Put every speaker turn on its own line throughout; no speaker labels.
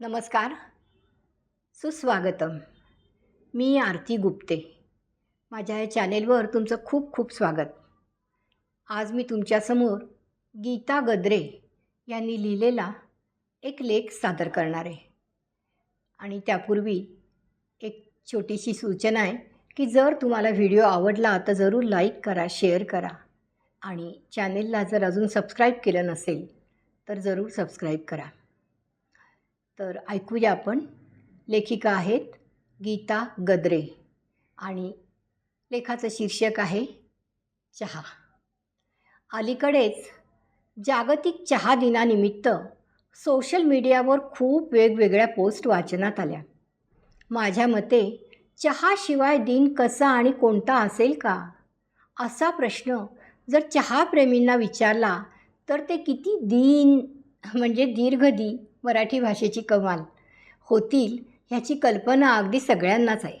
नमस्कार. सुस्वागतम. मी आरती गुप्ते. माझ्या या चॅनेलवर तुमचं खूप खूप स्वागत. आज मी तुमच्यासमोर गीता गद्रे यांनी लिहिलेला एक लेख सादर करणार आहे. आणि त्यापूर्वी एक छोटीशी सूचना आहे की जर तुम्हाला व्हिडिओ आवडला तर जरूर लाईक करा शेअर करा. आणि चॅनेलला जर अजून सबस्क्राईब केलं नसेल तर जरूर सबस्क्राईब करा. तर ऐकूया आपण. लेखिका आहेत गीता गद्रे आणि लेखाचं शीर्षक आहे चहा. अलीकडेच जागतिक चहा दिनानिमित्त सोशल मीडियावर खूप वेगवेगळ्या पोस्ट वाचनात आल्या. माझ्या मते चहाशिवाय दिन कसा आणि कोणता असेल का? असा प्रश्न जर चहाप्रेमींना विचारला तर ते किती दिन म्हणजे दीर्घ दी मराठी भाषेची कमाल होतील ह्याची कल्पना अगदी सगळ्यांनाच आहे.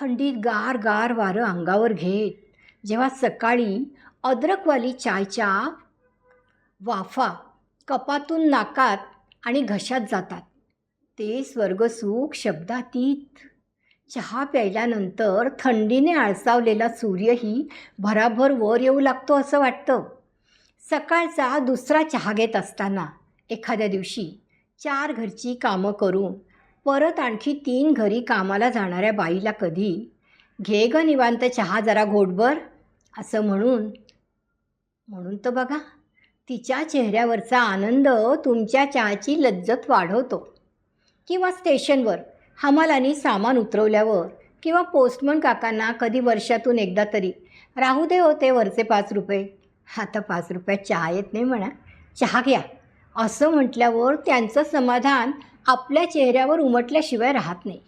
थंडीत गार गार वारं अंगावर घेत जेव्हा सकाळी अद्रकवाली चायच्या वाफा कपातून नाकात आणि घशात जातात. ते स्वर्गसुख शब्दातीत. चहा प्यायल्यानंतर थंडीने आळसावलेला सूर्यही भराभर वर येऊ लागतो असं वाटतं. सकाळचा दुसरा चहा घेत असताना एखाद्या दिवशी चार घरची कामं करून परत आणखी तीन घरी कामाला जाणाऱ्या बाईला कधी? घे ग निवांत चहा जरा घोटभर असं म्हणून म्हणून तर बघा तिच्या चेहऱ्यावरचा आनंद तुमच्या चहाची लज्जत वाढवतो. किंवा स्टेशनवर हमालानी सामान उतरवल्यावर किंवा पोस्टमन काकांना कधी वर्षातून एकदा तरी राहू दे होते वरचे पाच रुपये. आता पाच रुपयात चहा येत नाही म्हणा. चहा घ्या. असं म्हटल्यावर त्यांचं समाधान आपल्या चेहऱ्यावर उमटल्याशिवाय राहत नाही.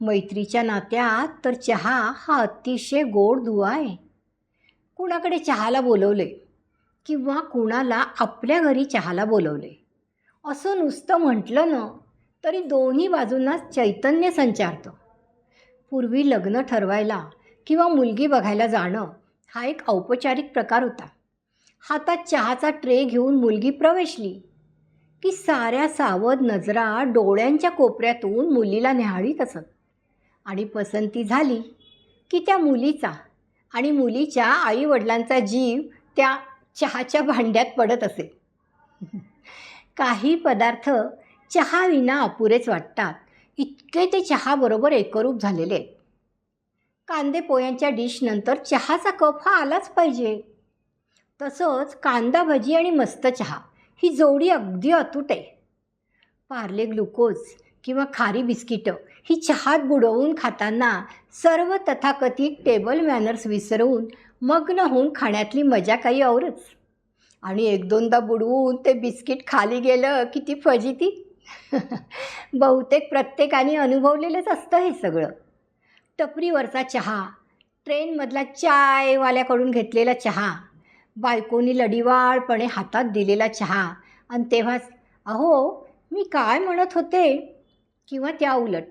मैत्रीच्या नात्यात तर चहा हा अतिशय गोड दुवा आहे. कुणाकडे चहाला बोलवले किंवा कुणाला आपल्या घरी चहाला बोलवले असं नुसतं म्हटलं ना तरी दोन्ही बाजूंना चैतन्य संचारतं. पूर्वी लग्न ठरवायला किंवा मुलगी बघायला जाणं हा एक औपचारिक प्रकार होता. हातात चहाचा ट्रे घेऊन मुलगी प्रवेशली. की साऱ्या सावध नजरा डोळ्यांच्या कोपऱ्यातून मुलीला न्याहाळीत असत. आणि पसंती झाली की त्या मुलीचा आणि मुलीच्या आईवडिलांचा जीव त्या चहाच्या भांड्यात पडत असे. काही पदार्थ चहाविना अपुरेच वाटतात. इतके ते चहाबरोबर एकरूप झालेले आहेत. कांदे पोह्यांच्या डिशनंतर चहाचा कप हा आलाच पाहिजे. तसंच कांदा भजी आणि मस्त चहा ही जोडी अगदी अतूट आहे. पार्ले ग्लुकोज किंवा खारी बिस्किटं ही चहात बुडवून खाताना सर्व तथाकथित टेबल मॅनर्स विसरवून मग्न होऊन खाण्यातली मजा काही औरच. आणि एक दोनदा बुडवून ते बिस्किट खाली गेलं की ती. फजिती बहुतेक प्रत्येकाने अनुभवलेलंच असतं हे सगळं. टपरीवरचा चहा ट्रेनमधला चायवाल्याकडून घेतलेला चहा बायकोनी लढीवाळपणे हातात दिलेला चहा. आणि तेव्हाच अहो मी काय म्हणत होते? किंवा त्या उलट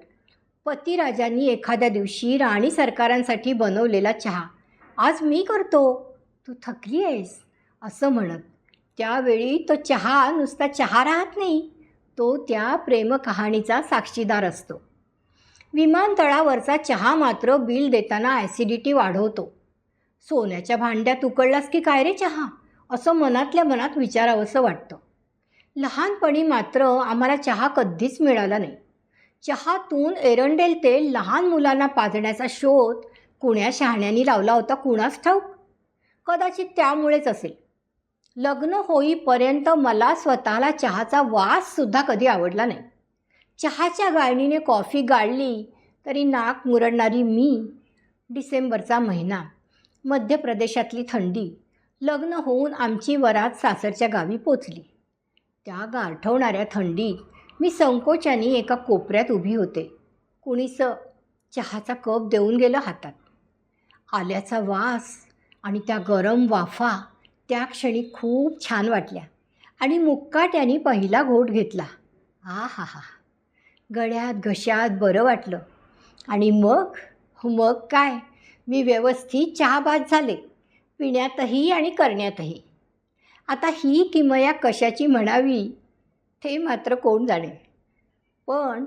पतिराजांनी एखाद्या दिवशी राणी सरकारांसाठी बनवलेला चहा. आज मी करतो. तू थकली आहेस. असं म्हणत त्यावेळी तो चहा नुसता चहा राहत नाही तो त्या प्रेमकहाणीचा साक्षीदार असतो. विमानतळावरचा चहा मात्र बिल देताना ॲसिडिटी वाढवतो. सोन्याच्या भांड्यात उकळलास की काय रे चहा? असं मनातल्या मनात विचारावंसं वाटतं. लहानपणी मात्र आम्हाला चहा कधीच मिळाला नाही. चहातून एरंडेल तेल लहान मुलांना पाजण्याचा शोध कुण्या शहाण्यानी लावला होता कुणास ठाऊक? कदाचित त्यामुळेच असेल. लग्न होईपर्यंत मला स्वतःला चहाचा वाससुद्धा कधी आवडला नाही. चहाच्या गाळणीने कॉफी गाळली तरी नाक मुरडणारी मी डिसेंबरचा महिना मध्य प्रदेशातली थंडी लग्न होऊन आमची वरात सासरच्या गावी पोचली. त्या गारठवणाऱ्या थंडीत मी संकोचाने एका कोपऱ्यात उभी होते. कुणीच चहाचा कप देऊन गेलं हातात. आल्याचा वास आणि त्या गरम वाफा त्या क्षणी खूप छान वाटल्या आणि मुक्काट्याने पहिला घोट घेतला. आ हा हा गळ्यात घशात बरं वाटलं. आणि मग? मग काय? मी व्यवस्थित चहाभात झाले. पिण्यातही आणि करण्यातही. आता ही किमया कशाची म्हणावी? ते मात्र कोण जाणे? पण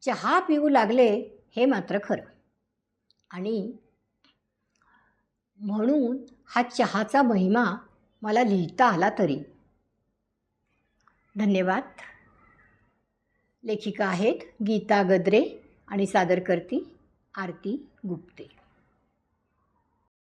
चहा पिऊ लागले हे मात्र खरं. आणि म्हणून हा चहाचा महिमा मला लिहिता आला तरी. धन्यवाद. लेखिका आहेत गीता गद्रे आणि सादर करती आरती गुप्ते.